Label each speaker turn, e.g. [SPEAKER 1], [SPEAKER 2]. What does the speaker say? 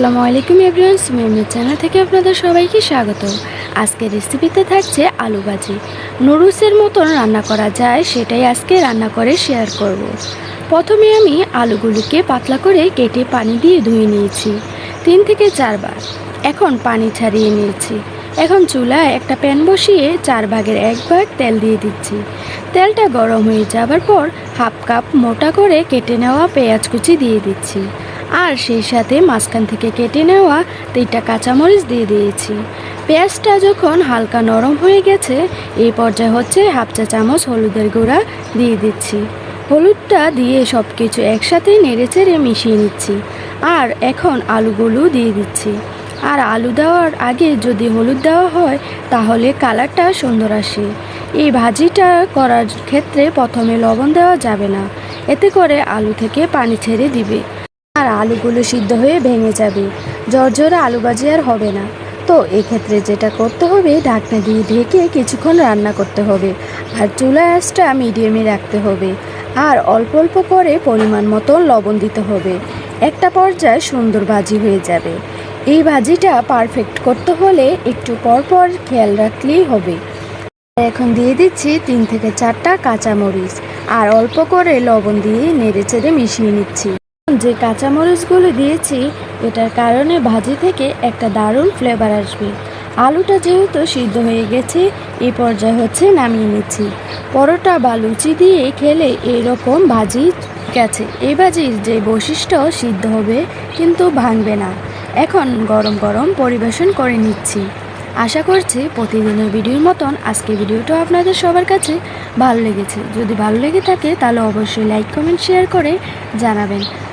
[SPEAKER 1] আসসালামু আলাইকুম everyone সুমিমের channel থেকে আপনাদের সবাইকে স্বাগত। আজকের রেসিপিতে থাকছে আলু ভাজি। নুডলসের মতন রান্না করা যায়, সেটাই আজকে রান্না করে শেয়ার করব। প্রথমে আমি আলুগুলোকে পাতলা করে কেটে পানি দিয়ে ধুয়ে নিয়েছি, তিন থেকে চারবার। এখন পানি ছাড়িয়ে নিয়েছি। এখন চুলায় একটা প্যান বসিয়ে চার ভাগের এক ভাগ তেল দিয়ে দিচ্ছি। তেলটা গরম হয়ে যাবার পর হাফ কাপ মোটা করে কেটে নেওয়া পেঁয়াজ কুচি দিয়ে দিচ্ছি। আর সেই সাথে মাঝখান থেকে কেটে নেওয়া তিনটা কাঁচামরিচ দিয়ে দিয়েছি। পেঁয়াজটা যখন হালকা নরম হয়ে গেছে এই পর্যায়ে হচ্ছে হাফ চা চামচ হলুদের গুঁড়া দিয়ে দিচ্ছি। হলুদটা দিয়ে সব কিছু একসাথে নেড়ে চেড়ে মিশিয়ে নিচ্ছি। আর এখন আলুগুলো দিয়ে দিচ্ছি। আর আলু দেওয়ার আগে যদি হলুদ দেওয়া হয়, তাহলে কালারটা সুন্দর আসে। এই ভাজিটা করার ক্ষেত্রে প্রথমে লবণ দেওয়া যাবে না। এতে করে আলু থেকে পানি ছেড়ে দিবে। আর আলুগুলো সিদ্ধ হয়ে ভেঙে যাবে। জর্জরে আলু ভাজি আর হবে না। তো এক্ষেত্রে যেটা করতে হবে, ঢাকনা দিয়ে ঢেকে কিছুক্ষণ রান্না করতে হবে। আর চুলা আঁচটা মিডিয়ামে রাখতে হবে। আর অল্প অল্প করে পরিমাণ মতো লবণ দিতে হবে। একটা পর্যায়ে সুন্দর ভাজি হয়ে যাবে। এই ভাজিটা পারফেক্ট করতে হলে একটু পর পর খেয়াল রাখলেই হবে। এখন দিয়ে দিচ্ছি তিন থেকে চারটা কাঁচামরিচ। আর অল্প করে লবণ দিয়ে নেড়ে চেড়ে মিশিয়ে নিচ্ছি। যে কাঁচামরিচগুলো দিয়েছি, এটার কারণে ভাজি থেকে একটা দারুণ ফ্লেভার আসবে। আলুটা যেহেতু সিদ্ধ হয়ে গেছে এই পর্যায়ে হচ্ছে নামিয়ে নিচ্ছি। পরোটা বা লুচি দিয়ে খেলে এইরকম ভাজি গেছে। এই ভাজির যে বৈশিষ্ট্য, সিদ্ধ হবে, কিন্তু ভাঙবে না। এখন গরম গরম পরিবেশন করে নিচ্ছি। আশা করছি প্রতিদিনের ভিডিওর মতন আজকে ভিডিওটা আপনাদের সবার কাছে ভালো লেগেছে। যদি ভালো লেগে থাকে, তাহলে অবশ্যই লাইক কমেন্ট শেয়ার করে জানাবেন।